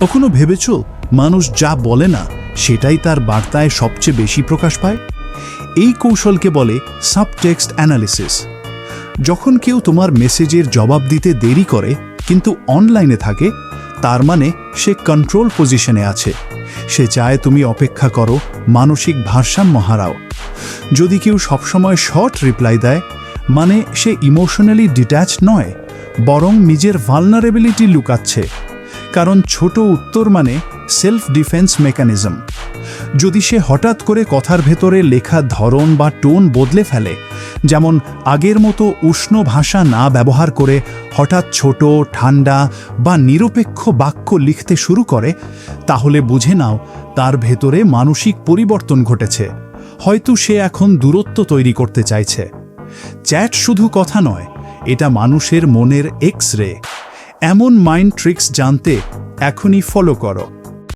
কখনো ভেবেছ মানুষ যা বলে না, সেটাই তার বার্তায় সবচেয়ে বেশি প্রকাশ পায়? এই কৌশলকে বলে সাবটেক্সট অ্যানালিসিস। যখন কেউ তোমার মেসেজের জবাব দিতে দেরি করে, কিন্তু অনলাইনে থাকে, তার মানে সে কন্ট্রোল পজিশনে আছে। সে চায় তুমি অপেক্ষা করো, মানসিক ভারসাম্য হারাও। যদি কেউ সবসময় শর্ট রিপ্লাই দেয় মানে সে ইমোশনালি ডিট্যাচ নয়, বরং নিজের ভালনারেবিলিটি লুকাচ্ছে। কারণ ছোট উত্তর মানে সেলফ ডিফেন্স মেকানিজম যদি সে হঠাৎ করে কথার ভেতরে লেখা ধরন বা টোন বদলে ফেলে, যেমন আগের মতো উষ্ণ ভাষা না ব্যবহার করে হঠাৎ ছোট, ঠান্ডা বা নিরপেক্ষ বাক্য লিখতে শুরু করে, তাহলে বুঝে নাও তার ভেতরে মানসিক পরিবর্তন ঘটেছে। হয়তো সে এখন দূরত্ব তৈরি করতে চাইছে। চ্যাট শুধু কথা নয়, এটা মানুষের মনের এক্স রে এমন মাইন্ড ট্রিক্স জানতে এখনই ফলো করো।